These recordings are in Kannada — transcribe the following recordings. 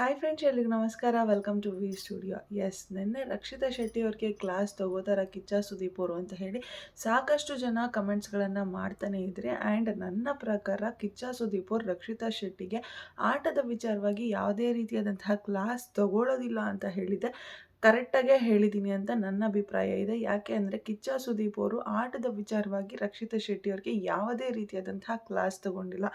ಹಾಯ್ ಫ್ರೆಂಡ್ಸ್ ಎಲ್ರಿಗೂ ನಮಸ್ಕಾರ. Welcome to V studio yes ನಿನ್ನೆ ರಕ್ಷಿತಾ ಶೆಟ್ಟಿ ಅವ್ರಿಗೆ ಕ್ಲಾಸ್ ತಗೋತಾರ ಕಿಚ್ಚ ಸುದೀಪ್ ಅವರು ಅಂತ ಹೇಳಿ ಸಾಕಷ್ಟು ಜನ ಕಮೆಂಟ್ಸ್ಗಳನ್ನು ಮಾಡ್ತಾನೆ ಇದ್ರೆ ಆ್ಯಂಡ್ ನನ್ನ ಪ್ರಕಾರ ಕಿಚ್ಚ ಸುದೀಪ್ ಅವರು ರಕ್ಷಿತಾ ಶೆಟ್ಟಿಗೆ ಆಟದ ವಿಚಾರವಾಗಿ ಯಾವುದೇ ರೀತಿಯಾದಂತಹ ಕ್ಲಾಸ್ ತಗೊಳ್ಳೋದಿಲ್ಲ ಅಂತ ಹೇಳಿದೆ ಕರೆಕ್ಟಾಗೇ ಹೇಳಿದ್ದೀನಿ ಅಂತ ನನ್ನ ಅಭಿಪ್ರಾಯ ಇದೆ. ಯಾಕೆ ಅಂದರೆ ಕಿಚ್ಚ ಸುದೀಪ್ ಅವರು ಆಟದ ವಿಚಾರವಾಗಿ ರಕ್ಷಿತಾ ಶೆಟ್ಟಿ ಅವ್ರಿಗೆ ಯಾವುದೇ ರೀತಿಯಾದಂತಹ ಕ್ಲಾಸ್ ತಗೊಂಡಿಲ್ಲ.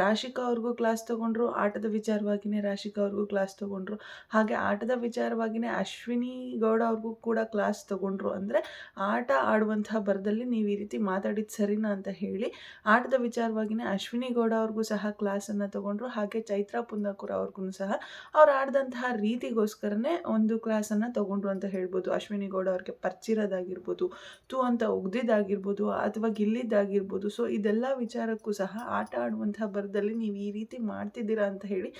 ರಾಶಿಕಾ ಅವ್ರಿಗೂ ಕ್ಲಾಸ್ ತಗೊಂಡ್ರು, ಆಟದ ವಿಚಾರವಾಗಿಯೇ ರಾಶಿಕಾ ಅವ್ರಿಗೂ ಕ್ಲಾಸ್ ತಗೊಂಡ್ರು. ಹಾಗೆ ಆಟದ ವಿಚಾರವಾಗಿಯೇ ಅಶ್ವಿನಿ ಗೌಡ ಅವ್ರಿಗೂ ಕೂಡ ಕ್ಲಾಸ್ ತಗೊಂಡ್ರು. ಅಂದರೆ ಆಟ ಆಡುವಂತಹ ಬರದಲ್ಲಿ ನೀವು ಈ ರೀತಿ ಮಾತಾಡಿದ್ದು ಸರಿನಾ ಅಂತ ಹೇಳಿ ಆಟದ ವಿಚಾರವಾಗಿಯೇ ಅಶ್ವಿನಿ ಗೌಡ ಅವ್ರಿಗೂ ಸಹ ಕ್ಲಾಸನ್ನು ತಗೊಂಡ್ರು. ಹಾಗೆ ಚೈತ್ರಾ ಪುಂದಕುರ ಅವ್ರಿಗೂ ಸಹ ಅವ್ರು ಆಡಿದಂತಹ ರೀತಿಗೋಸ್ಕರನೇ ಒಂದು ಕ್ಲಾಸನ್ನು ತಗೊಂಡ್ರು ಅಂತ ಹೇಳ್ಬೋದು, ಅಶ್ವಿನಿ ಗೌಡ ಅವ್ರಿಗೆ ಪರ್ಚಿರೋದಾಗಿರ್ಬೋದು, ತೂ ಅಂತ ಒಗ್ದಿದ್ದಾಗಿರ್ಬೋದು ಅಥವಾ ಗಿಲ್ಲಿದ್ದಾಗಿರ್ಬೋದು. ಸೊ ಇದೆಲ್ಲ ವಿಚಾರಕ್ಕೂ ಸಹ ಆಟ ಆಡುವಂತಹ ಬರದಲ್ಲಿ ನೀವು ಈ ರೀತಿ ಮಾಡ್ತಿದ್ದೀರಾ ಅಂತ ಹೇಳಿ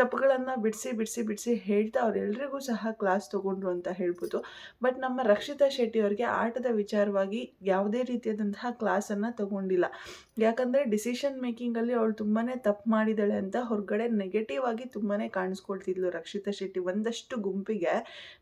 ತಪ್ಪುಗಳನ್ನು ಬಿಡಿಸಿ ಬಿಡಿಸಿ ಬಿಡಿಸಿ ಹೇಳ್ತಾ ಅವರೆಲ್ಲರಿಗೂ ಸಹ ಕ್ಲಾಸ್ ತಗೊಂಡ್ರು ಅಂತ ಹೇಳ್ಬೋದು. ಬಟ್ ನಮ್ಮ ರಕ್ಷಿತಾ ಶೆಟ್ಟಿ ಅವರಿಗೆ ಆಟದ ವಿಚಾರವಾಗಿ ಯಾವುದೇ ರೀತಿಯಾದಂತಹ ಕ್ಲಾಸನ್ನು ತಗೊಂಡಿಲ್ಲ. ಯಾಕಂದರೆ ಡಿಸಿಷನ್ ಮೇಕಿಂಗಲ್ಲಿ ಅವಳು ತುಂಬಾ ತಪ್ಪು ಮಾಡಿದ್ದಾಳೆ ಅಂತ ಹೊರಗಡೆ ನೆಗೆಟಿವ್ ಆಗಿ ತುಂಬಾ ಕಾಣಿಸ್ಕೊಳ್ತಿದ್ಲು ರಕ್ಷಿತಾ ಶೆಟ್ಟಿ ಒಂದಷ್ಟು ಗುಂಪಿಗೆ.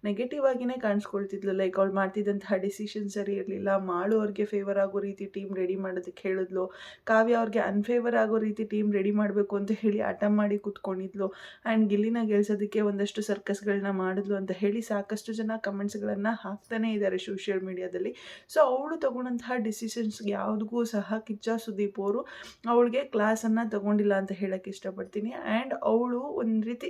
ನೆಗೆಟಿವ್ ಆಗಿನೇ ಕಾಣಿಸ್ಕೊಳ್ತಿದ್ಲು. ಲೈಕ್ ಅವ್ಳು ಮಾಡ್ತಿದ್ದಂತಹ ಡಿಸಿಷನ್ ಸರಿ ಇರಲಿಲ್ಲ. ಮಾಳು ಅವ್ರಿಗೆ ಫೇವರ್ ಆಗೋ ರೀತಿ ಟೀಮ್ ರೆಡಿ ಮಾಡೋದಕ್ಕೆ ಹೇಳಿದ್ಲು. ಕಾವ್ಯ ಅವ್ರಿಗೆ ಅನ್ಫೇವರ್ ಆಗೋ ರೀತಿ ಟೀಮ್ ರೆಡಿ ಮಾಡಬೇಕು ಅಂತ ಹೇಳಿ ಆಟ ಮಾಡಿ ಕೂತ್ಕೊಂಡಿದ್ಲು. ಆ್ಯಂಡ್ ಗಿಲ್ಲಿನ ಗೆಲ್ಸೋದಕ್ಕೆ ಒಂದಷ್ಟು ಸರ್ಕಸ್ಗಳನ್ನ ಮಾಡಿದ್ಲು ಅಂತ ಹೇಳಿ ಸಾಕಷ್ಟು ಜನ ಕಮೆಂಟ್ಸ್ಗಳನ್ನು ಹಾಕ್ತಾನೇ ಇದ್ದಾರೆ ಸೋಷಿಯಲ್ ಮೀಡಿಯಾದಲ್ಲಿ ಸೊ ಅವಳು ತಗೊಂಡಂತಹ ಡಿಸಿಷನ್ಸ್ ಯಾವುದಕ್ಕೂ ಸಹ ಕಿಚ್ಚ ಸುದೀಪ್ ಅವರು. ಅವಳಿಗೆ ಕ್ಲಾಸನ್ನು ತಗೊಂಡಿಲ್ಲ ಅಂತ ಹೇಳೋಕ್ಕೆ ಇಷ್ಟಪಡ್ತೀನಿ. ಆ್ಯಂಡ್ ಅವಳು ಒಂದು ರೀತಿ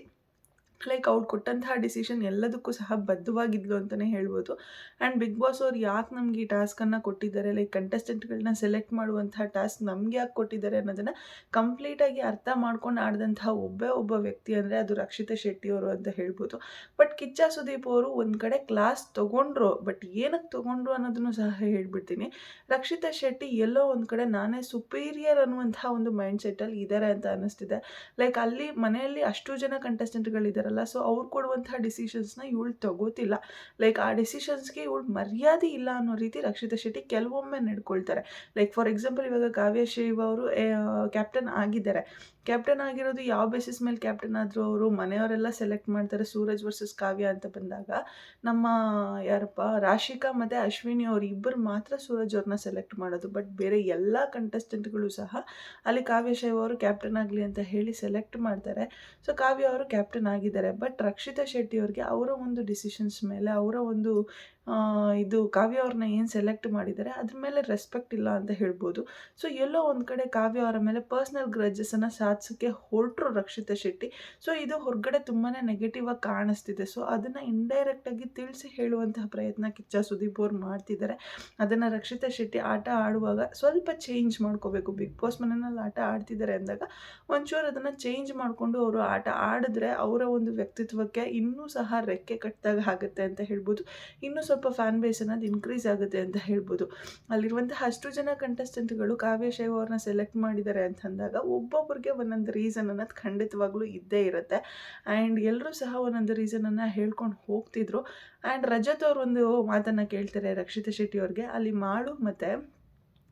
ಲೈಕ್ ಅವ್ರು ಕೊಟ್ಟಂತಹ ಡಿಸಿಷನ್ ಎಲ್ಲದಕ್ಕೂ ಸಹ ಬದ್ಧವಾಗಿದ್ಲು ಅಂತಲೇ ಹೇಳ್ಬೋದು. ಆ್ಯಂಡ್ ಬಿಗ್ ಬಾಸ್ ಅವ್ರು ಯಾಕೆ ನಮಗೆ ಈ ಟಾಸ್ಕನ್ನು ಕೊಟ್ಟಿದ್ದಾರೆ? ಲೈಕ್ ಕಂಟೆಸ್ಟೆಂಟ್ಗಳನ್ನ ಸೆಲೆಕ್ಟ್ ಮಾಡುವಂತಹ ಟಾಸ್ಕ್ ನಮ್ಗೆ ಯಾಕೆ ಕೊಟ್ಟಿದ್ದಾರೆ ಅನ್ನೋದನ್ನು ಕಂಪ್ಲೀಟಾಗಿ ಅರ್ಥ ಮಾಡ್ಕೊಂಡು ಆಡಿದಂತಹ ಒಬ್ಬೇ ಒಬ್ಬ ವ್ಯಕ್ತಿ ಅಂದರೆ ಅದು ರಕ್ಷಿತಾ ಶೆಟ್ಟಿ ಅವರು ಅಂತ ಹೇಳ್ಬೋದು. ಬಟ್ ಕಿಚ್ಚ ಸುದೀಪ್ ಅವರು ಒಂದು ಕಡೆ ಕ್ಲಾಸ್ ತೊಗೊಂಡ್ರು ಬಟ್ ಏನಕ್ಕೆ ತೊಗೊಂಡ್ರು ಅನ್ನೋದನ್ನು ಸಹ ಹೇಳ್ಬಿಡ್ತೀನಿ. ರಕ್ಷಿತಾ ಶೆಟ್ಟಿ ಎಲ್ಲೋ ಒಂದು ಕಡೆ ನಾನೇ ಸುಪೀರಿಯರ್ ಅನ್ನುವಂತಹ ಒಂದು ಮೈಂಡ್ ಸೆಟ್ಟಲ್ಲಿ ಇದ್ದಾರೆ ಅಂತ ಅನ್ನಿಸ್ತಿದೆ. ಲೈಕ್ ಅಲ್ಲಿ ಮನೆಯಲ್ಲಿ ಅಷ್ಟು ಜನ ಕಂಟೆಸ್ಟೆಂಟ್ಗಳಿದ್ದಾರಲ್ಲ ಸೊ ಅವ್ರು ಕೊಡುವಂಥ ಡಿಸಿಷನ್ಸ್ನ ಇವಳು ತಗೋತಿಲ್ಲ. ಲೈಕ್ ಆ ಡಿಸಿಷನ್ಸ್ಗೆ ಇವಳು ಮರ್ಯಾದೆ ಇಲ್ಲ ಅನ್ನೋ ರೀತಿ ರಕ್ಷಿತಾ ಶೆಟ್ಟಿ ಕೆಲವೊಮ್ಮೆ ನಡ್ಕೊಳ್ತಾರೆ. ಲೈಕ್ ಫಾರ್ ಎಕ್ಸಾಂಪಲ್ ಇವಾಗ ಕಾವ್ಯ ಅವರು ಕ್ಯಾಪ್ಟನ್ ಆಗಿದ್ದಾರೆ. ಕ್ಯಾಪ್ಟನ್ ಆಗಿರೋದು ಯಾವ ಬೇಸಿಸ್ ಮೇಲೆ ಕ್ಯಾಪ್ಟನ್ ಆದರೂ ಅವರು ಮನೆಯವರೆಲ್ಲ ಸೆಲೆಕ್ಟ್ ಮಾಡ್ತಾರೆ ಸೂರಜ್ ವರ್ಸಸ್ ಕಾವ್ಯ ಅಂತ ಬಂದಾಗ. ನಮ್ಮ ಯಾರಪ್ಪ, ರಾಶಿಕಾ ಮತ್ತು ಅಶ್ವಿನಿ ಅವರು ಇಬ್ಬರು ಮಾತ್ರ ಸೂರಜ್ ಅವ್ರನ್ನ ಸೆಲೆಕ್ಟ್ ಮಾಡೋದು. ಬಟ್ ಬೇರೆ ಎಲ್ಲ ಕಂಟೆಸ್ಟೆಂಟ್ಗಳು ಸಹ ಅಲ್ಲಿ ಕಾವ್ಯ ಶೈವ್ ಅವರು ಕ್ಯಾಪ್ಟನ್ ಆಗಲಿ ಅಂತ ಹೇಳಿ ಸೆಲೆಕ್ಟ್ ಮಾಡ್ತಾರೆ. ಸೊ ಕಾವ್ಯ ಅವರು ಕ್ಯಾಪ್ಟನ್ ಆಗಿದ್ದಾರೆ. ಬಟ್ ರಕ್ಷಿತಾ ಶೆಟ್ಟಿ ಅವ್ರಿಗೆ ಅವರ ಒಂದು ಡಿಸಿಷನ್ಸ್ ಮೇಲೆ, ಅವರ ಒಂದು ಇದು ಕಾವ್ಯ ಅವ್ರನ್ನ ಏನು ಸೆಲೆಕ್ಟ್ ಮಾಡಿದ್ದಾರೆ ಅದ್ರ ಮೇಲೆ ರೆಸ್ಪೆಕ್ಟ್ ಇಲ್ಲ ಅಂತ ಹೇಳ್ಬೋದು. ಸೊ ಎಲ್ಲೋ ಒಂದು ಕಡೆ ಕಾವ್ಯ ಅವರ ಮೇಲೆ ಪರ್ಸ್ನಲ್ ಗ್ರಜಸನ್ನು ಸಾಧಿಸೋಕ್ಕೆ ಹೊರಟರು ರಕ್ಷಿತ ಶೆಟ್ಟಿ. ಸೊ ಇದು ಹೊರಗಡೆ ತುಂಬಾ ನೆಗೆಟಿವ್ ಆಗಿ ಕಾಣಿಸ್ತಿದೆ. ಸೊ ಅದನ್ನು ಇಂಡೈರೆಕ್ಟಾಗಿ ತಿಳಿಸಿ ಹೇಳುವಂತಹ ಪ್ರಯತ್ನ ಕಿಚ್ಚ ಸುದೀಪ್ ಅವ್ರು ಮಾಡ್ತಿದ್ದಾರೆ ಅದನ್ನು ರಕ್ಷಿತ ಶೆಟ್ಟಿ ಆಟ ಆಡುವಾಗ ಸ್ವಲ್ಪ ಚೇಂಜ್ ಮಾಡ್ಕೋಬೇಕು. ಬಿಗ್ ಬಾಸ್ ಮನೆಯಲ್ಲಿ ಆಟ ಆಡ್ತಿದ್ದಾರೆ ಅಂದಾಗ ಒಂಚೂರು ಅದನ್ನು ಚೇಂಜ್ ಮಾಡಿಕೊಂಡು ಅವರು ಆಟ ಆಡಿದ್ರೆ ಅವರ ಒಂದು ವ್ಯಕ್ತಿತ್ವಕ್ಕೆ ಇನ್ನೂ ಸಹ ರೆಕ್ಕೆ ಕಟ್ಟಿದಾಗ ಆಗುತ್ತೆ ಅಂತ ಹೇಳ್ಬೋದು. ಇನ್ನೂ ಫ್ಯಾನ್ ಬೇಸ್ ಅನ್ನೋದು ಇನ್ಕ್ರೀಸ್ ಆಗುತ್ತೆ ಅಂತ ಹೇಳ್ಬೋದು. ಅಲ್ಲಿರುವಂತಹ ಅಷ್ಟು ಜನ ಕಂಟೆಸ್ಟೆಂಟ್ಗಳು ಕಾವ್ಯ ಶೈವ ಅವ್ರನ್ನ ಸೆಲೆಕ್ಟ್ ಮಾಡಿದ್ದಾರೆ ಅಂತಂದಾಗ ಒಬ್ಬೊಬ್ಬರಿಗೆ ಒಂದೊಂದು ರೀಸನ್ ಅನ್ನೋದು ಖಂಡಿತವಾಗ್ಲೂ ಇದ್ದೇ ಇರುತ್ತೆ. ಆ್ಯಂಡ್ ಎಲ್ಲರೂ ಸಹ ಒಂದೊಂದು ರೀಸನನ್ನು ಹೇಳ್ಕೊಂಡು ಹೋಗ್ತಿದ್ರು. ಆ್ಯಂಡ್ ರಜತ್ ಅವ್ರು ಒಂದು ಮಾತನ್ನು ಕೇಳ್ತಾರೆ ರಕ್ಷಿತಾ ಶೆಟ್ಟಿ ಅವ್ರಿಗೆ. ಅಲ್ಲಿ ಮಾಡು ಮತ್ತು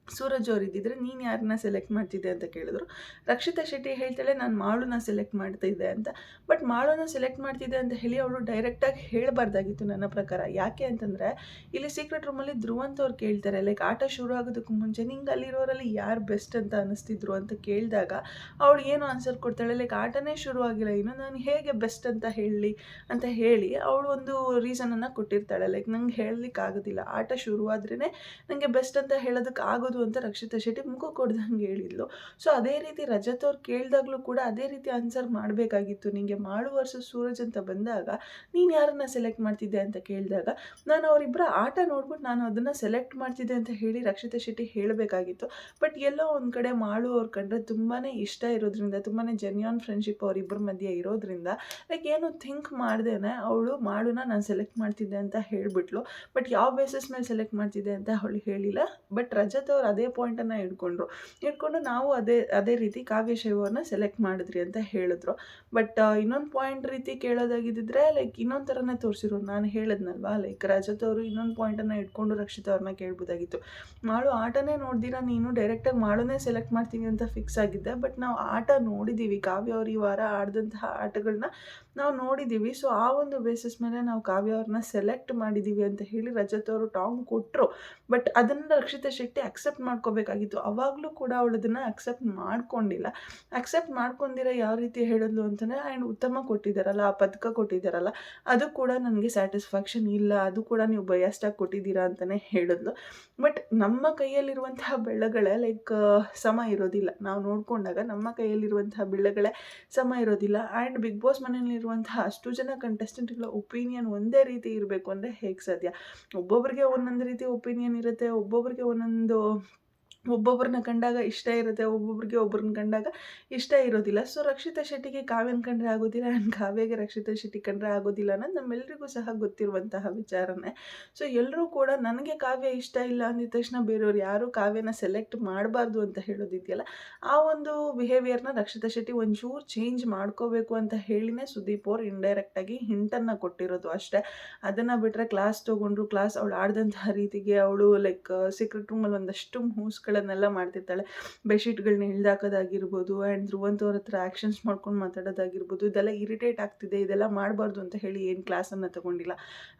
ಸೂರಜ್ ಅವ್ರು ಇದ್ದಿದ್ರೆ ನೀನು ಯಾರನ್ನ ಸೆಲೆಕ್ಟ್ ಮಾಡ್ತಿದ್ದೆ ಅಂತ ಕೇಳಿದ್ರು. ರಕ್ಷಿತಾ ಶೆಟ್ಟಿ ಹೇಳ್ತಾಳೆ, ನಾನು ಮಾಳುನ ಸೆಲೆಕ್ಟ್ ಮಾಡ್ತಿದ್ದೆ ಅಂತ. ಬಟ್ ಮಾಳುನ ಸೆಲೆಕ್ಟ್ ಮಾಡ್ತಿದ್ದೆ ಅಂತ ಹೇಳಿ ಅವಳು ಡೈರೆಕ್ಟಾಗಿ ಹೇಳಬಾರ್ದಾಗಿತ್ತು ನನ್ನ ಪ್ರಕಾರ. ಯಾಕೆ ಅಂತಂದರೆ, ಇಲ್ಲಿ ಸೀಕ್ರೆಟ್ ರೂಮಲ್ಲಿ ಧ್ರುವಂತ ಅವ್ರು ಕೇಳ್ತಾರೆ ಲೈಕ್ ಆಟ ಶುರು ಆಗೋದಕ್ಕೂ ಮುಂಚೆ ನಿಂಗೆ ಅಲ್ಲಿರೋರಲ್ಲಿ ಯಾರು ಬೆಸ್ಟ್ ಅಂತ ಅನಿಸ್ತಿದ್ರು ಅಂತ ಕೇಳಿದಾಗ ಅವಳು ಏನು ಆನ್ಸರ್ ಕೊಡ್ತಾಳೆ ಲೈಕ್ ಆಟನೇ ಶುರು ಆಗಿಲ್ಲ, ಇನ್ನು ನಾನು ಹೇಗೆ ಬೆಸ್ಟ್ ಅಂತ ಹೇಳಿ ಅಂತ ಹೇಳಿ ಅವಳು ಒಂದು ರೀಸನನ್ನು ಕೊಟ್ಟಿರ್ತಾಳೆ. ಲೈಕ್ ನಂಗೆ ಹೇಳಲಿಕ್ಕೆ ಆಗೋದಿಲ್ಲ ಆಟ ಶುರುವಾದ್ರೇ ನನಗೆ ಬೆಸ್ಟ್ ಅಂತ ಹೇಳೋದಕ್ಕೆ ಆಗೋದು ಅಂತ ರಕ್ಷಿತಾ ಶೆಟ್ಟಿ ಮುಖ ಕೊಡ್ದಂಗೆ ಹೇಳಿದ್ಲು. ಸೊ ಅದೇ ರೀತಿ ರಜತ್ ಅವ್ರು ಕೇಳಿದಾಗಲೂ ಕೂಡ ಅದೇ ರೀತಿ ಆನ್ಸರ್ ಮಾಡಬೇಕಾಗಿತ್ತು. ನಿಮಗೆ ಮಾಡು ವರ್ಸಸ್ ಸೂರಜ್ ಅಂತ ಬಂದಾಗ ನೀನು ಯಾರನ್ನ ಸೆಲೆಕ್ಟ್ ಮಾಡ್ತಿದ್ದೆ ಅಂತ ಕೇಳಿದಾಗ ನಾನು ಅವರಿಬ್ಬರ ಆಟ ನೋಡ್ಬಿಟ್ಟು ನಾನು ಅದನ್ನು ಸೆಲೆಕ್ಟ್ ಮಾಡ್ತಿದ್ದೆ ಅಂತ ಹೇಳಿ ರಕ್ಷಿತಾ ಶೆಟ್ಟಿ ಹೇಳಬೇಕಾಗಿತ್ತು. ಬಟ್ ಎಲ್ಲೋ ಒಂದು ಕಡೆ ಮಾಡು ಅವ್ರು ಕಂಡ್ರೆ ತುಂಬಾ ಇಷ್ಟ ಇರೋದ್ರಿಂದ ತುಂಬಾ ಜೆನ್ಯೂನ್ ಫ್ರೆಂಡ್ಶಿಪ್ ಅವರಿಬ್ಬರ ಮಧ್ಯೆ ಇರೋದ್ರಿಂದ ಲೈಕ್ ಏನು ಥಿಂಕ್ ಮಾಡ್ದೇನೆ ಅವಳು ಮಾಡುನ ನಾನು ಸೆಲೆಕ್ಟ್ ಮಾಡ್ತಿದ್ದೆ ಅಂತ ಹೇಳಿಬಿಟ್ಲು. ಬಟ್ ಯಾವ ಬೇಸಿಸ್ ಮೇಲೆ ಸೆಲೆಕ್ಟ್ ಮಾಡ್ತಿದ್ದೆ ಅಂತ ಅವಳು ಹೇಳಿಲ್ಲ. ಬಟ್ ರಜತ್ ಅವ್ರು ಅವ್ರು ಅದೇ ಪಾಯಿಂಟನ್ನು ಹಿಡ್ಕೊಂಡ್ರು. ಇಟ್ಕೊಂಡು ನಾವು ಅದೇ ಅದೇ ರೀತಿ ಕಾವ್ಯ ಶೈವವನ್ನು ಸೆಲೆಕ್ಟ್ ಮಾಡಿದ್ರಿ ಅಂತ ಹೇಳಿದ್ರು. ಬಟ್ ಇನ್ನೊಂದು ಪಾಯಿಂಟ್ ರೀತಿ ಕೇಳೋದಾಗಿದ್ದಿದ್ರೆ ಲೈಕ್ ಇನ್ನೊಂದು ಥರನೇ ತೋರಿಸಿರು ನಾನು ಹೇಳಿದ್ನಲ್ವಾ ಲೈಕ್ ರಜತ್ ಇನ್ನೊಂದು ಪಾಯಿಂಟನ್ನು ಇಟ್ಕೊಂಡು ರಕ್ಷಿತ ಅವ್ರನ್ನ ಕೇಳ್ಬೋದಾಗಿತ್ತು. ಮಾಡು, ಆಟನೇ ನೋಡ್ದಿರ ನೀನು ಡೈರೆಕ್ಟಾಗಿ ಮಾಡೋನೇ ಸೆಲೆಕ್ಟ್ ಮಾಡ್ತೀನಿ ಅಂತ ಫಿಕ್ಸ್ ಆಗಿದ್ದೆ. ಬಟ್ ನಾವು ಆಟ ನೋಡಿದ್ದೀವಿ ಕಾವ್ಯ ಅವರು ಈ ವಾರ ಆಡಿದಂತಹ ಆಟಗಳನ್ನ ನಾವು ನೋಡಿದ್ದೀವಿ ಸೊ ಆ ಒಂದು ಬೇಸಿಸ್ ಮೇಲೆ ನಾವು ಕಾವ್ಯ ಅವ್ರನ್ನ ಸೆಲೆಕ್ಟ್ ಮಾಡಿದ್ದೀವಿ ಅಂತ ಹೇಳಿ ರಜತ್ ಅವರು ಟಾಂಗ್ ಕೊಟ್ಟರು ಬಟ್ ಅದನ್ನು ರಕ್ಷಿತಾ ಶೆಟ್ಟಿ ಅಕ್ಸೆಪ್ಟ್ ಮಾಡ್ಕೋಬೇಕಾಗಿತ್ತು. ಅವಾಗಲೂ ಕೂಡ ಅವಳು ಅದನ್ನು ಅಕ್ಸೆಪ್ಟ್ ಮಾಡ್ಕೊಂಡಿಲ್ಲ. ಅಕ್ಸೆಪ್ಟ್ ಮಾಡ್ಕೊಂಡಿರ ಯಾವ ರೀತಿ ಹೇಳಿದ್ಲು ಅಂತಂದರೆ ಆ್ಯಂಡ್ ಉತ್ತಮ ಕೊಟ್ಟಿದ್ದಾರಲ್ಲ, ಆ ಪದಕ ಕೊಟ್ಟಿದ್ದಾರಲ್ಲ, ಅದು ಕೂಡ ನನಗೆ ಸ್ಯಾಟಿಸ್ಫ್ಯಾಕ್ಷನ್ ಇಲ್ಲ, ಅದು ಕೂಡ ನೀವು ಬಯಸ್ಟಾಗಿ ಕೊಟ್ಟಿದ್ದೀರಾ ಅಂತಲೇ ಹೇಳಿದ್ಲು. ಬಟ್ ನಮ್ಮ ಕೈಯಲ್ಲಿರುವಂತಹ ಬೆಳೆಗಳೇ ಲೈಕ್ ಸಮ ಇರೋದಿಲ್ಲ. ನಾವು ನೋಡಿಕೊಂಡಾಗ ನಮ್ಮ ಕೈಯಲ್ಲಿರುವಂತಹ ಬೆಳೆಗಳೇ ಸಮ ಇರೋದಿಲ್ಲ. ಆ್ಯಂಡ್ ಬಿಗ್ ಬಾಸ್ ಮನೆಯಲ್ಲಿರುವಂತಹ ಅಷ್ಟು ಜನ ಕಂಟೆಸ್ಟೆಂಟ್ಗಳ ಒಪಿನಿಯನ್ ಒಂದೇ ರೀತಿ ಇರಬೇಕು ಅಂದರೆ ಹೇಗೆ ಸಾಧ್ಯ? ಒಬ್ಬೊಬ್ಬರಿಗೆ ಒಂದೊಂದು ರೀತಿ ಒಪಿನಿಯನ್ ಇರುತ್ತೆ ಒಬ್ಬೊಬ್ಬರಿಗೆ ಒಂದೊಂದು ಒಬ್ಬೊಬ್ಬರನ್ನ ಕಂಡಾಗ ಇಷ್ಟ ಇರುತ್ತೆ, ಒಬ್ಬೊಬ್ರಿಗೆ ಒಬ್ಬರನ್ನ ಕಂಡಾಗ ಇಷ್ಟ ಇರೋದಿಲ್ಲ. ಸೊ ರಕ್ಷಿತಾ ಶೆಟ್ಟಿಗೆ ಕಾವ್ಯನ ಕಂಡ್ರೆ ಆಗೋದಿಲ್ಲ ಆ್ಯಂಡ್ ಕಾವ್ಯಗೆ ರಕ್ಷಿತಾ ಶೆಟ್ಟಿ ಕಂಡ್ರೆ ಆಗೋದಿಲ್ಲ ಅನ್ನೋದು ನಮ್ಮೆಲ್ಲರಿಗೂ ಸಹ ಗೊತ್ತಿರುವಂತಹ ವಿಚಾರನೇ. ಸೊ ಎಲ್ಲರೂ ಕೂಡ ನನಗೆ ಕಾವ್ಯ ಇಷ್ಟ ಇಲ್ಲ ಅಂದಿದ ತಕ್ಷಣ ಬೇರೆಯವ್ರು ಯಾರು ಕಾವ್ಯನ ಸೆಲೆಕ್ಟ್ ಮಾಡಬಾರ್ದು ಅಂತ ಹೇಳೋದಿದೆಯಲ್ಲ, ಆ ಒಂದು ಬಿಹೇವಿಯರ್ನ ರಕ್ಷಿತಾ ಶೆಟ್ಟಿ ಒಂಚೂರು ಚೇಂಜ್ ಮಾಡ್ಕೋಬೇಕು ಅಂತ ಹೇಳಿನೇ ಸುದೀಪ್ ಅವ್ರು ಇಂಡೈರೆಕ್ಟಾಗಿ ಹಿಂಟನ್ನು ಕೊಟ್ಟಿರೋದು ಅಷ್ಟೇ. ಅದನ್ನು ಬಿಟ್ಟರೆ ಕ್ಲಾಸ್ ತೊಗೊಂಡ್ರು ಕ್ಲಾಸ್ ಅವಳು ಆಡಿದಂತಹ ರೀತಿಗೆ ಅವಳು ಲೈಕ್ ಸೀಕ್ರೆಟ್ ರೂಮಲ್ಲಿ ಒಂದಷ್ಟು ಮೂವ್ಸ್ಗಳನ್ನೆಲ್ಲ ಮಾಡ್ತಿರ್ತಾಳೆ. ಬೆಡ್ಶೀಟ್ಗಳನ್ನ ಇಳ್ದಾಕೋದಾಗಿರ್ಬೋದು ಆ್ಯಂಡ್ ಧ್ರುವಂತವ್ರ ಹತ್ರ ಆ್ಯಕ್ಷನ್ಸ್ ಮಾಡ್ಕೊಂಡು ಮಾತಾಡೋದಾಗಿರ್ಬೋದು, ಇದೆಲ್ಲ ಇರಿಟೇಟ್ ಆಗ್ತಿದೆ, ಇದೆಲ್ಲ ಮಾಡಬಾರ್ದು ಅಂತ ಹೇಳಿ ಏನು ಕ್ಲಾಸನ್ನು ತಗೊಂಡಿಲ್ಲ.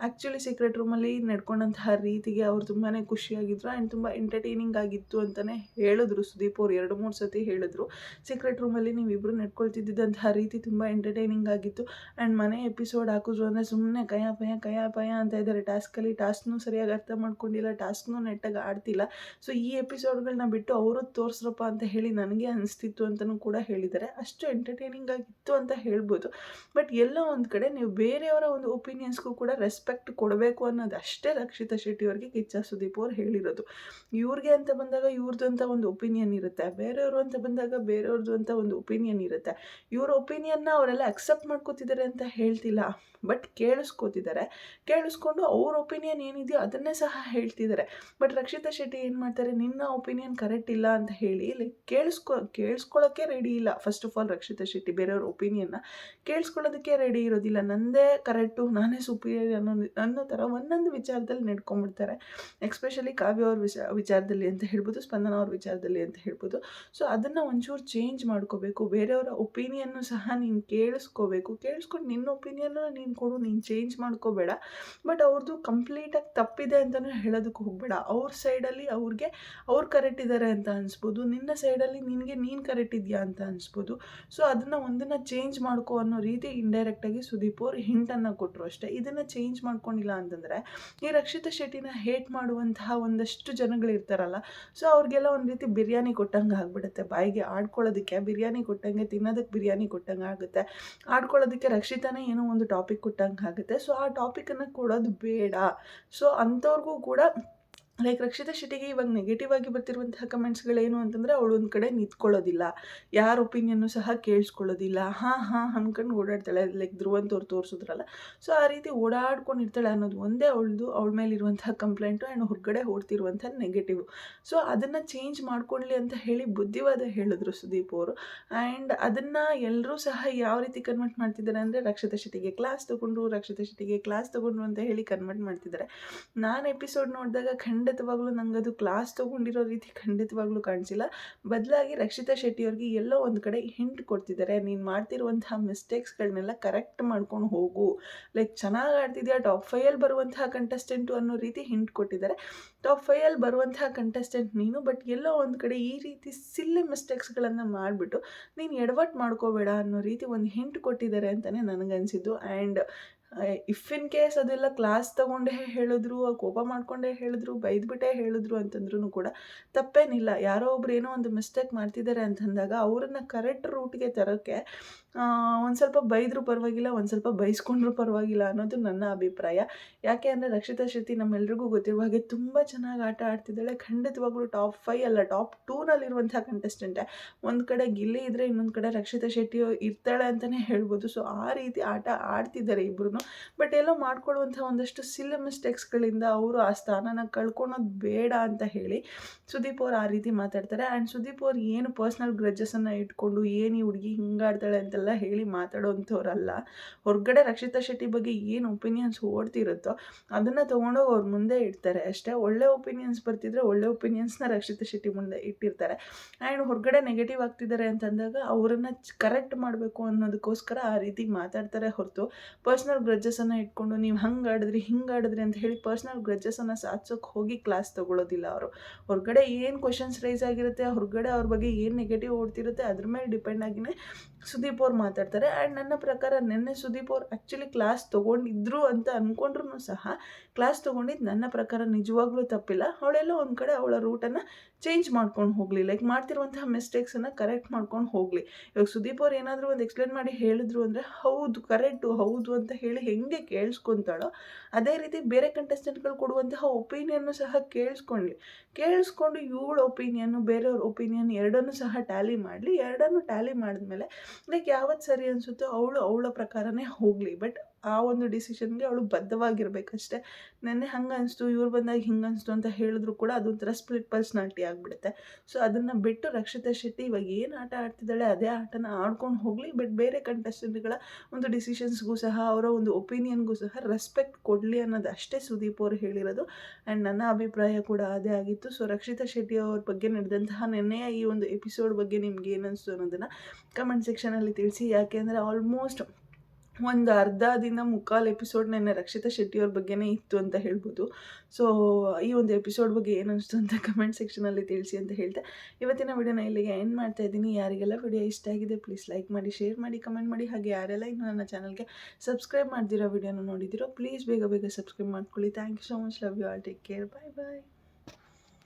ಆ್ಯಕ್ಚುಲಿ ಸೀಕ್ರೆಟ್ ರೂಮಲ್ಲಿ ನಡ್ಕೊಂಡಂತಹ ರೀತಿಗೆ ಅವ್ರು ತುಂಬಾ ಖುಷಿಯಾಗಿದ್ರು, ಆ್ಯಂಡ್ ತುಂಬ ಎಂಟರ್ಟೈನಿಂಗ್ ಆಗಿತ್ತು ಅಂತಲೇ ಹೇಳಿದ್ರು. ಸುದೀಪ್ ಅವ್ರು ಎರಡು ಮೂರು ಸತಿ ಹೇಳಿದ್ರು, ಸೀಕ್ರೆಟ್ ರೂಮಲ್ಲಿ ನೀವಿಬ್ಬರು ನಡ್ಕೊಳ್ತಿದ್ದಂತಹ ರೀತಿ ತುಂಬ ಎಂಟರ್ಟೈನಿಂಗ್ ಆಗಿತ್ತು, ಆ್ಯಂಡ್ ಮನೆ ಎಪಿಸೋಡ್ ಹಾಕಿದ್ರು ಅಂದರೆ ಸುಮ್ಮನೆ ಕಯಾ ಪಯ ಕಯಾ ಪಯ ಅಂತ ಇದ್ದಾರೆ ಟಾಸ್ಕಲ್ಲಿ ಟಾಸ್ಕ್ನೂ ಸರಿಯಾಗಿ ಅರ್ಥ ಮಾಡ್ಕೊಂಡಿಲ್ಲ, ಟಾಸ್ಕ್ನೂ ನೆಟ್ಟಾಗಿ ಆಡ್ತಿಲ್ಲ. ಸೊ ಈ ಎಪಿಸೋಡ್ಗಳನ್ನ ಬಿಟ್ಟು ಅವರು ತೋರಿಸ್ರಪ್ಪ ಅಂತ ಹೇಳಿ ನನಗೆ ಅನಿಸ್ತಿತ್ತು ಅಂತಲೂ ಕೂಡ ಹೇಳಿದ್ದಾರೆ. ಅಷ್ಟು ಎಂಟರ್ಟೈನಿಂಗ್ ಆಗಿತ್ತು ಅಂತ ಹೇಳ್ಬೋದು. ಬಟ್ ಎಲ್ಲ ಒಂದು ಕಡೆ ನೀವು ಬೇರೆಯವರ ಒಂದು ಒಪಿನಿಯನ್ಸ್ಗೂ ಕೂಡ ರೆಸ್ಪೆಕ್ಟ್ ಕೊಡಬೇಕು ಅನ್ನೋದು ಅಷ್ಟೇ ರಕ್ಷಿತಾ ಶೆಟ್ಟಿ ಅವರಿಗೆ ಕಿಚ್ಚ ಸುದೀಪ್ ಅವ್ರು ಹೇಳಿರೋದು. ಇವ್ರಿಗೆ ಅಂತ ಬಂದಾಗ ಇವ್ರದ್ದು ಅಂತ ಒಂದು ಒಪಿನಿಯನ್ ಇರುತ್ತೆ. ಬೇರೆಯವರು ಅಂತ ಬಂದಾಗ ಬೇರೆಯವ್ರದ್ದು ಅಂತ ಒಂದು ಒಪಿನಿಯನ್ ಇರುತ್ತೆ. ಇವ್ರ ಒಪಿನಿಯನ್ನ ಅವರೆಲ್ಲ ಅಕ್ಸೆಪ್ಟ್ ಮಾಡ್ಕೋತಿದ್ದಾರೆ ಅಂತ ಹೇಳ್ತಿಲ್ಲ. ಬಟ್ ಕೇಳಿಸ್ಕೋತಿದ್ದಾರೆ. ಕೇಳಿಸ್ಕೊಂಡು ಅವ್ರ ಒಪಿನಿಯನ್ ಏನಿದೆಯೋ ಅದನ್ನೇ ಸಹ ಹೇಳ್ತಿದ್ದಾರೆ. ಬಟ್ ರಕ್ಷಿತಾ ಶೆಟ್ಟಿ ಏನು ಮಾಡ್ತಾರೆ? ನಿನ್ನ ಒಪಿನಿಯನ್ ಕರೆಕ್ಟ್ ಇಲ್ಲ ಅಂತ ಹೇಳಿ ಲೈಕ್ ಕೇಳಿಸ್ಕೊ ಕೇಳಿಸ್ಕೊಳ್ಳೋಕ್ಕೆ ರೆಡಿ ಇಲ್ಲ. First of all Rakshitha Shetty ಬೇರೆಯವ್ರ ಒಪಿನಿಯನ್ನ ಕೇಳಿಸ್ಕೊಳ್ಳೋದಕ್ಕೆ ರೆಡಿ ಇರೋದಿಲ್ಲ. ನಂದೇ ಕರೆಕ್ಟು ನಾನೇ ಸುಪೀರಿಯರ್ ಅನ್ನೋ ಅನ್ನೋ ಥರ ಒಂದೊಂದು ವಿಚಾರದಲ್ಲಿ ನಡ್ಕೊಂಡ್ಬಿಡ್ತಾರೆ. ಎಕ್ಸ್ಪೆಷಲಿ ಕಾವ್ಯ ಅವ್ರ ವಿಚ, ವಿಚಾರದಲ್ಲಿ ಅಂತ ಹೇಳ್ಬೋದು, ಸ್ಪಂದನ ಅವ್ರ ವಿಚಾರದಲ್ಲಿ ಅಂತ ಹೇಳ್ಬೋದು. ಸೊ ಅದನ್ನು ಒಂಚೂರು ಚೇಂಜ್ ಮಾಡ್ಕೋಬೇಕು. ಬೇರೆಯವರ ಒಪಿನಿಯನ್ನು ಸಹ ನೀನು ಕೇಳಿಸ್ಕೋಬೇಕು. ಕೇಳಿಸ್ಕೊಂಡು ನಿನ್ನ ಒಪಿನಿಯನ್ನು ನೀನು ಕೊಡು, ನೀನು ಚೇಂಜ್ ಮಾಡ್ಕೋಬೇಡ. ಬಟ್ ಅವ್ರದ್ದು ಕಂಪ್ಲೀಟಾಗಿ ತಪ್ಪಿದೆ ಅಂತಲೂ ಹೇಳೋದಕ್ಕೆ ಹೋಗಬೇಡ. ಅವ್ರ ಸೈಡಲ್ಲಿ ಅವ್ರಿಗೆ, ಅವ್ರು ಕರೆಕ್ಟ್ ಇದ್ದಾರೆ ಅಂತ ಅನಿಸ್ಬೋದು. ನಿನ್ನ ಸೈಡಲ್ಲಿ ನಿನಗೆ ನೀನು ಕರೆಕ್ಟ್ ಇದೆಯಾ ಅಂತ ಅನಿಸ್ಬೋದು. ಸೊ ಅದನ್ನು ಒಂದನ್ನು ಚೇಂಜ್ ಮಾಡ್ಕೋ ಅನ್ನೋ ರೀತಿ ಇಂಡೈರೆಕ್ಟಾಗಿ ಸುದೀಪ್ ಅವ್ರು ಹಿಂಟನ್ನು ಕೊಟ್ಟರು ಅಷ್ಟೇ. ಇದನ್ನು ಚೇಂಜ್ ಮಾಡ್ಕೊಂಡಿಲ್ಲ ಅಂತಂದರೆ ಈ ರಕ್ಷಿತಾ ಶೆಟ್ಟಿನ ಹೇಟ್ ಮಾಡುವಂತಹ ಒಂದಷ್ಟು ಜನಗಳಿರ್ತಾರಲ್ಲ ಸೊ ಅವ್ರಿಗೆಲ್ಲ ಒಂದು ರೀತಿ ಬಿರಿಯಾನಿ ಕೊಟ್ಟಂಗೆ ಆಗಿಬಿಡುತ್ತೆ. ಬಾಯಿಗೆ ಆಡ್ಕೊಳ್ಳೋದಕ್ಕೆ ಬಿರಿಯಾನಿ ಕೊಟ್ಟಂಗೆ ತಿನ್ನೋದಕ್ಕೆ ಬಿರಿಯಾನಿ ಕೊಟ್ಟಂಗೆ ಆಗುತ್ತೆ. ಆಡ್ಕೊಳ್ಳೋದಕ್ಕೆ ರಕ್ಷಿತಾನೇ ಏನೋ ಒಂದು ಟಾಪಿಕ್ ಕೊಟ್ಟಂಗೆ ಆಗುತ್ತೆ. ಸೊ ಆ ಟಾಪಿಕನ್ನು ಕೊಡೋದು ಬೇಡ. ಸೊ ಅಂಥವ್ರಿಗೂ ಕೂಡ ಲೈಕ್ ರಕ್ಷಿತಾ ಶೆಟ್ಟಿಗೆ ಇವಾಗ ನೆಗೆಟಿವ್ ಆಗಿ ಬರ್ತಿರುವಂತಹ ಕಮೆಂಟ್ಸ್ಗಳೇನು ಅಂತಂದರೆ ಅವಳು ಒಂದು ಕಡೆ ನಿಂತ್ಕೊಳ್ಳೋದಿಲ್ಲ. ಯಾರ ಒಪಿನಿಯನ್ನು ಸಹ ಕೇಳಿಸ್ಕೊಳ್ಳೋದಿಲ್ಲ. ಹಾಂ ಹಾಂ ಅನ್ಕೊಂಡು ಓಡಾಡ್ತಾಳೆ. ಲೈಕ್ ಧ್ರುವಂತವ್ರು ತೋರಿಸಿದ್ರಲ್ಲ. ಸೊ ಆ ರೀತಿ ಓಡಾಡ್ಕೊಂಡಿರ್ತಾಳೆ ಅನ್ನೋದು ಒಂದೇ ಅವಳದು, ಅವಳ ಮೇಲಿರುವಂತಹ ಕಂಪ್ಲೇಂಟು ಆ್ಯಂಡ್ ಹೊರಗಡೆ ಓಡ್ತಿರುವಂಥ ನೆಗೆಟಿವ್ ಸೊ ಅದನ್ನು ಚೇಂಜ್ ಮಾಡ್ಕೊಳ್ಳಿ ಅಂತ ಹೇಳಿ ಬುದ್ಧಿವಾದ ಹೇಳಿದ್ರು ಸುದೀಪ್ ಅವರು. ಆ್ಯಂಡ್ ಅದನ್ನು ಎಲ್ಲರೂ ಸಹ ಯಾವ ರೀತಿ ಕನ್ವರ್ಟ್ ಮಾಡ್ತಿದ್ದಾರೆ ಅಂದರೆ ರಕ್ಷಿತಾ ಶೆಟ್ಟಿಗೆ ಕ್ಲಾಸ್ ತೊಗೊಂಡ್ರು ರಕ್ಷಿತಾ ಶೆಟ್ಟಿಗೆ ಕ್ಲಾಸ್ ತೊಗೊಂಡ್ರು ಅಂತ ಹೇಳಿ ಕನ್ವರ್ಟ್ ಮಾಡ್ತಿದ್ದಾರೆ. ನಾನು ಎಪಿಸೋಡ್ ನೋಡಿದಾಗ ಖಂಡಿತವಾಗ್ಲೂ ನಂಗೆ ಅದು ಕ್ಲಾಸ್ ತೊಗೊಂಡಿರೋ ರೀತಿ ಖಂಡಿತವಾಗ್ಲೂ ಕಾಣಿಸಿಲ್ಲ. ಬದಲಾಗಿ ರಕ್ಷಿತಾ ಶೆಟ್ಟಿ ಅವ್ರಿಗೆ ಎಲ್ಲೋ ಒಂದು ಕಡೆ ಹಿಂಟ್ ಕೊಡ್ತಿದ್ದಾರೆ ನೀನು ಮಾಡ್ತಿರುವಂತಹ ಮಿಸ್ಟೇಕ್ಸ್ಗಳನ್ನೆಲ್ಲ ಕರೆಕ್ಟ್ ಮಾಡ್ಕೊಂಡು ಹೋಗು. ಲೈಕ್ ಚೆನ್ನಾಗಿ ಆಡ್ತಿದ್ಯಾ ಟಾಪ್ ಫೈಯಲ್ಲಿ ಬರುವಂತಹ ಕಂಟೆಸ್ಟೆಂಟು ಅನ್ನೋ ರೀತಿ ಹಿಂಟ್ ಕೊಟ್ಟಿದ್ದಾರೆ ಟಾಪ್ ಫೈಯಲ್ಲಿ ಬರುವಂತಹ ಕಂಟೆಸ್ಟೆಂಟ್ ನೀನು ಬಟ್ ಎಲ್ಲೋ ಒಂದು ಕಡೆ ಈ ರೀತಿ ಸಿಲ್ಲಿ ಮಿಸ್ಟೇಕ್ಸ್ಗಳನ್ನು ಮಾಡಿಬಿಟ್ಟು ನೀನು ಎಡವಟ್ ಮಾಡ್ಕೋಬೇಡ ಅನ್ನೋ ರೀತಿ ಒಂದು ಹಿಂಟ್ ಕೊಟ್ಟಿದ್ದಾರೆ ಅಂತಲೇ ನನಗನ್ಸಿದ್ದು. ಆ್ಯಂಡ್ ಇಫ್ ಇನ್ ಕೇಸ್ ಅದೆಲ್ಲ ಕ್ಲಾಸ್ ತಗೊಂಡೇ ಹೇಳಿದ್ರು, ಕೋಪ ಮಾಡಿಕೊಂಡೇ ಹೇಳಿದ್ರು, ಬೈದ್ಬಿಟ್ಟೇ ಹೇಳಿದ್ರು ಅಂತಂದ್ರೂ ಕೂಡ ತಪ್ಪೇನಿಲ್ಲ. ಯಾರೋ ಒಬ್ರು ಏನೋ ಒಂದು ಮಿಸ್ಟೇಕ್ ಮಾಡ್ತಿದ್ದಾರೆ ಅಂತಂದಾಗ ಅವರನ್ನು ಕರೆಕ್ಟ್ ರೂಟ್ಗೆ ತರೋಕ್ಕೆ ಒಂದು ಸ್ವಲ್ಪ ಬೈದರೂ ಪರವಾಗಿಲ್ಲ, ಒಂದು ಸ್ವಲ್ಪ ಬೈಸ್ಕೊಂಡ್ರೂ ಪರವಾಗಿಲ್ಲ ಅನ್ನೋದು ನನ್ನ ಅಭಿಪ್ರಾಯ. ಯಾಕೆ ಅಂದರೆ ರಕ್ಷಿತಾ ಶೆಟ್ಟಿ ನಮ್ಮೆಲ್ರಿಗೂ ಗೊತ್ತಿರುವ ಹಾಗೆ ತುಂಬ ಚೆನ್ನಾಗಿ ಆಟ ಆಡ್ತಿದ್ದಾಳೆ. ಖಂಡಿತವಾಗ್ಲೂ ಟಾಪ್ ಫೈ ಅಲ್ಲ, ಟಾಪ್ ಟೂನಲ್ಲಿರುವಂಥ ಕಂಟೆಸ್ಟೆಂಟೆ ಒಂದು ಕಡೆ ಗಿಲ್ಲಿ ಇದ್ದರೆ ಇನ್ನೊಂದು ಕಡೆ ರಕ್ಷಿತಾ ಶೆಟ್ಟಿ ಇರ್ತಾಳೆ ಅಂತಲೇ ಹೇಳ್ಬೋದು. ಸೊ ಆ ರೀತಿ ಆಟ ಆಡ್ತಿದ್ದಾರೆ ಇಬ್ಬರು ಬಟ್ ಎಲ್ಲೋ ಮಾಡ್ಕೊಳ್ಳುವಂಥ ಒಂದಷ್ಟು ಸಿಲ್ಲ ಮಿಸ್ಟೇಕ್ಸ್ಗಳಿಂದ ಅವರು ಆ ಸ್ಥಾನನ ಕಳ್ಕೊಳೋದು ಬೇಡ ಅಂತ ಹೇಳಿ ಸುದೀಪ್ ಅವ್ರು ಆ ರೀತಿ ಮಾತಾಡ್ತಾರೆ. ಆ್ಯಂಡ್ ಸುದೀಪ್ ಅವ್ರು ಏನು ಪರ್ಸ್ನಲ್ ಗ್ರಜಸ್ಸನ್ನು ಇಟ್ಕೊಂಡು ಏನು ಈ ಹುಡುಗಿ ಹಿಂಗಾಡ್ತಾಳೆ ಅಂತೆಲ್ಲ ಹೇಳಿ ಮಾತಾಡೋವಂಥವ್ರಲ್ಲ ಹೊರಗಡೆ ರಕ್ಷಿತಾ ಶೆಟ್ಟಿ ಬಗ್ಗೆ ಏನು ಒಪಿನಿಯನ್ಸ್ ಓಡ್ತಿರುತ್ತೋ ಅದನ್ನು ತೊಗೊಂಡೋಗಿ ಅವ್ರ ಮುಂದೆ ಇಡ್ತಾರೆ. ಅಷ್ಟೇ ಒಳ್ಳೆ ಒಪಿನಿಯನ್ಸ್ ಬರ್ತಿದ್ರೆ ಒಳ್ಳೆ ಒಪಿನಿಯನ್ಸ್ನ ರಕ್ಷಿತಾ ಶೆಟ್ಟಿ ಮುಂದೆ ಇಟ್ಟಿರ್ತಾರೆ. ಆ್ಯಂಡ್ ಹೊರಗಡೆ ನೆಗೆಟಿವ್ ಆಗ್ತಿದ್ದಾರೆ ಅಂತಂದಾಗ ಅವರನ್ನು ಕರೆಕ್ಟ್ ಮಾಡಬೇಕು ಅನ್ನೋದಕ್ಕೋಸ್ಕರ ಆ ರೀತಿ ಮಾತಾಡ್ತಾರೆ ಹೊರತು. ಪರ್ಸ್ನಲ್ ಗ್ರಜ್ಜಸನ್ನು ಇಟ್ಕೊಂಡು ನೀವು ಹಂಗೆ ಆಡಿದ್ರಿ, ಹಿಂಗೆ ಆಡಿದ್ರಿ ಅಂತ ಹೇಳಿ ಪರ್ಸ್ನಲ್ ಗ್ರಜಸನ್ನು ಸಾಧಿಸೋಕೆ ಹೋಗಿ ಕ್ಲಾಸ್ ತೊಗೊಳೋದಿಲ್ಲ ಅವರು. ಹೊರಗಡೆ ಏನು ಕ್ವಶನ್ಸ್ ರೈಸ್ ಆಗಿರುತ್ತೆ, ಹೊರಗಡೆ ಅವ್ರ ಬಗ್ಗೆ ಏನು ನೆಗೆಟಿವ್ ಓಡ್ತಿರುತ್ತೆ ಅದ್ರ ಮೇಲೆ ಡಿಪೆಂಡ್ ಆಗಿನೇ ಸುದೀಪ್ ಅವ್ರು ಮಾತಾಡ್ತಾರೆ. ಆ್ಯಂಡ್ ನನ್ನ ಪ್ರಕಾರ ನಿನ್ನೆ ಸುದೀಪ್ ಅವ್ರು ಆ್ಯಕ್ಚುಲಿ ಕ್ಲಾಸ್ ತೊಗೊಂಡಿದ್ರು ಅಂತ ಅಂದ್ಕೊಂಡ್ರು ಸಹ ಕ್ಲಾಸ್ ತೊಗೊಂಡಿದ್ದು ನನ್ನ ಪ್ರಕಾರ ನಿಜವಾಗ್ಲೂ ತಪ್ಪಿಲ್ಲ. ಅವಳೆಲ್ಲ ಒಂದು ಕಡೆ ಅವಳ ರೂಟನ್ನು ಚೇಂಜ್ ಮಾಡ್ಕೊಂಡು ಹೋಗಲಿ. ಲೈಕ್ ಮಾಡ್ತಿರುವಂತಹ ಮಿಸ್ಟೇಕ್ಸನ್ನು ಕರೆಕ್ಟ್ ಮಾಡ್ಕೊಂಡು ಹೋಗಲಿ. ಇವಾಗ ಸುದೀಪ್ ಅವ್ರು ಏನಾದರೂ ಒಂದು ಎಕ್ಸ್ಪ್ಲೇನ್ ಮಾಡಿ ಹೇಳಿದ್ರು ಅಂದರೆ, ಹೌದು ಕರೆಕ್ಟು ಹೌದು ಅಂತ ಹೇಳಿ ಹೆಂಗೆ ಕೇಳಿಸ್ಕೊತಾಳೋ, ಅದೇ ರೀತಿ ಬೇರೆ ಕಂಟೆಸ್ಟೆಂಟ್ಗಳು ಕೊಡುವಂತಹ ಒಪಿನಿಯನ್ನು ಸಹ ಕೇಳಿಸ್ಕೊಳ್ಳಿ ಕೇಳಿಸ್ಕೊಂಡು ಇವಳ ಒಪಿನಿಯನ್ನು ಬೇರೆಯವ್ರ ಒಪಿನಿಯನ್ ಎರಡನ್ನು ಸಹ ಟ್ಯಾಲಿ ಮಾಡಲಿ. ಎರಡನ್ನೂ ಟ್ಯಾಲಿ ಮಾಡಿದ್ಮೇಲೆ ಲೈಕ್ ಯಾವತ್ತು ಸರಿ ಅನಿಸುತ್ತೋ ಅವಳು ಅವಳ ಪ್ರಕಾರನೇ ಹೋಗಲಿ. ಬಟ್ ಆ ಒಂದು ಡಿಸಿಷನ್ಗೆ ಅವಳು ಬದ್ಧವಾಗಿರ್ಬೇಕಷ್ಟೆ. ನೆನ್ನೆ ಹಂಗೆ ಅನಿಸ್ತು, ಇವ್ರು ಬಂದಾಗ ಹಿಂಗೆ ಅನಿಸ್ತು ಅಂತ ಹೇಳಿದ್ರು ಕೂಡ ಅದೊಂಥರ ಸ್ಪ್ಲಿಟ್ ಪರ್ಸ್ನಾಲ್ಟಿ ಆಗಿಬಿಡುತ್ತೆ. ಸೊ ಅದನ್ನು ಬಿಟ್ಟು ರಕ್ಷಿತಾ ಶೆಟ್ಟಿ ಇವಾಗ ಏನು ಆಟ ಆಡ್ತಿದ್ದಾಳೆ ಅದೇ ಆಟನ ಆಡ್ಕೊಂಡು ಹೋಗಲಿ ಬಟ್ ಬೇರೆ ಕಂಟೆಸ್ಟೆಂಟ್ಗಳ ಒಂದು ಡಿಸಿಷನ್ಸ್ಗೂ ಸಹ, ಅವರ ಒಂದು ಒಪಿನಿಯನ್ಗೂ ಸಹ ರೆಸ್ಪೆಕ್ಟ್ ಕೊಡಲಿ ಅನ್ನೋದು ಅಷ್ಟೇ ಸುದೀಪ್ ಅವರು ಹೇಳಿರೋದು. ಆ್ಯಂಡ್ ನನ್ನ ಅಭಿಪ್ರಾಯ ಕೂಡ ಅದೇ ಆಗಿತ್ತು. ಸೊ ರಕ್ಷಿತಾ ಶೆಟ್ಟಿ ಅವ್ರ ಬಗ್ಗೆ ನಡೆದಂತಹ ನಿನ್ನೆಯ ಈ ಒಂದು ಎಪಿಸೋಡ್ ಬಗ್ಗೆ ನಿಮ್ಗೆ ಏನು ಅನಿಸ್ತು ಅನ್ನೋದನ್ನು ಕಮೆಂಟ್ ಸೆಕ್ಷನಲ್ಲಿ ತಿಳಿಸಿ. ಯಾಕೆಂದರೆ ಆಲ್ಮೋಸ್ಟ್ ಒಂದು ದಿನ ಮುಕ್ಕಾಲು ಎಪಿಸೋಡ್ ನೆನ್ನೆ ರಕ್ಷಿತಾ ಶೆಟ್ಟಿಯವ್ರ ಬಗ್ಗೆನೇ ಇತ್ತು ಅಂತ ಹೇಳ್ಬೋದು. ಸೊ ಈ ಒಂದು ಎಪಿಸೋಡ್ ಬಗ್ಗೆ ಏನು ಅನಿಸ್ತು ಅಂತ ಕಮೆಂಟ್ ಸೆಕ್ಷನಲ್ಲಿ ತಿಳಿಸಿ ಅಂತ ಹೇಳ್ತಾ. ಇವತ್ತಿನ ವಿಡಿಯೋನ ಇಲ್ಲಿಗೆ ಎಂಡ್ ಮಾಡ್ತಾ ಇದ್ದೀನಿ. ಯಾರಿಗೆಲ್ಲ ವಿಡಿಯೋ ಇಷ್ಟ ಆಗಿದೆ ಪ್ಲೀಸ್ ಲೈಕ್ ಮಾಡಿ ಶೇರ್ ಮಾಡಿ ಕಮೆಂಟ್ ಮಾಡಿ. ಹಾಗೆ ಯಾರೆಲ್ಲ ಇನ್ನೂ ನನ್ನ ಚಾನಲ್ಗೆ ಸಬ್ಸ್ಕ್ರೈಬ್ ಮಾಡ್ದಿರೋ ವಿಡಿಯೋನ ನೋಡಿದಿರೋ ಪ್ಲೀಸ್ ಬೇಗ ಬೇಗ ಸಬ್ಸ್ಕ್ರೈಬ್ ಮಾಡ್ಕೊಳ್ಳಿ. Thank you so much love you all take care bye bye